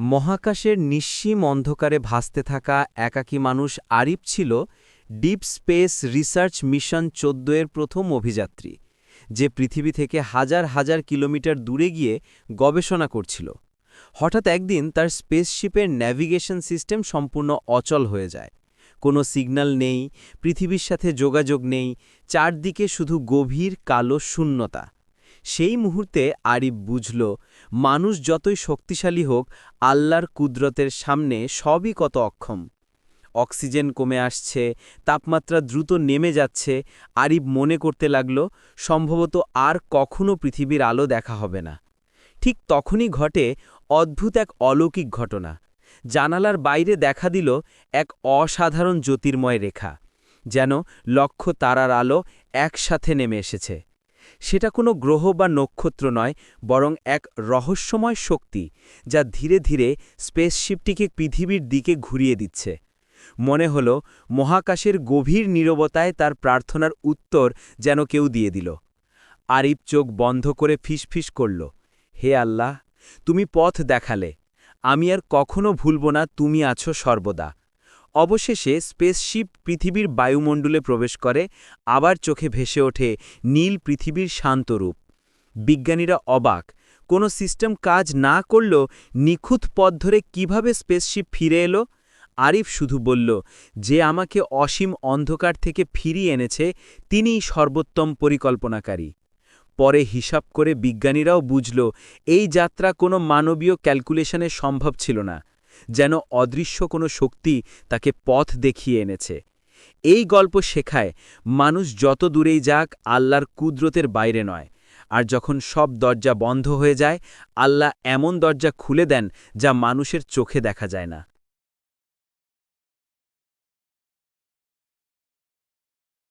মহাকাশের নিঃসীম অন্ধকারে ভাসতে থাকা একাকী মানুষ আরিফ ছিল ডিপ স্পেস রিসার্চ মিশন চোদ্দ এর প্রথম অভিযাত্রী, যে পৃথিবী থেকে হাজার হাজার কিলোমিটার দূরে গিয়ে গবেষণা করছিল। হঠাৎ একদিন তার স্পেসশিপের ন্যাভিগেশন সিস্টেম সম্পূর্ণ অচল হয়ে যায়। কোনো সিগন্যাল নেই, পৃথিবীর সাথে যোগাযোগ নেই, চারদিকে শুধু গভীর কালো শূন্যতা। সেই মুহূর্তে আরিফ বুঝল, মানুষ যতই শক্তিশালী হোক, আল্লাহর কুদরতের সামনে সবই কত অক্ষম। অক্সিজেন কমে আসছে, তাপমাত্রা দ্রুত নেমে যাচ্ছে আরিব মনে করতে লাগল, সম্ভবত আর কখনও পৃথিবীর আলো দেখা হবে না। ঠিক তখনই ঘটে অদ্ভুত এক অলৌকিক ঘটনা। জানালার বাইরে দেখা দিল এক অসাধারণ জ্যোতির্ময় রেখা, যেন লক্ষ তারার আলো একসাথে নেমে এসেছে। সেটা কোনো গ্রহ বা নক্ষত্র নয়, বরং এক রহস্যময় শক্তি, যা ধীরে ধীরে স্পেসশিপটিকে পৃথিবীর দিকে ঘুরিয়ে দিচ্ছে। মনে হল, মহাকাশের গভীর নীরবতায় তার প্রার্থনার উত্তর যেন কেউ দিয়ে দিল। আরিফ চোখ বন্ধ করে ফিসফিস করল, হে আল্লাহ, তুমি পথ দেখালে। আমি আর কখনো ভুলব না, তুমি আছো সর্বদা। অবশেষে স্পেসশিপ পৃথিবীর বায়ুমণ্ডলে প্রবেশ করে, আবার চোখে ভেসে ওঠে নীল পৃথিবীর শান্ত রূপ। বিজ্ঞানীরা অবাক, কোনো সিস্টেম কাজ না করলেও নিখুঁত পথ ধরে কীভাবে স্পেসশিপ ফিরে এলো? আরিফ শুধু বলল, যে আমাকে অসীম অন্ধকার থেকে ফিরিয়ে এনেছে, তিনিই সর্বোত্তম পরিকল্পনাকারী। পরে হিসাব করে বিজ্ঞানীরাও বুঝল, এই যাত্রা কোনো মানবীয় ক্যালকুলেশনে সম্ভব ছিল না। যেন অদৃশ্য কোনো শক্তি তাকে পথ দেখিয়ে এনেছে। এই গল্প শেখায় মানুষ যত দূরেই যাক আল্লাহর কুদরতের বাইরে নয়, আর যখন সব দরজা বন্ধ হয়ে যায়, আল্লাহ এমন দরজা খুলে দেন যা মানুষের চোখে দেখা যায় না।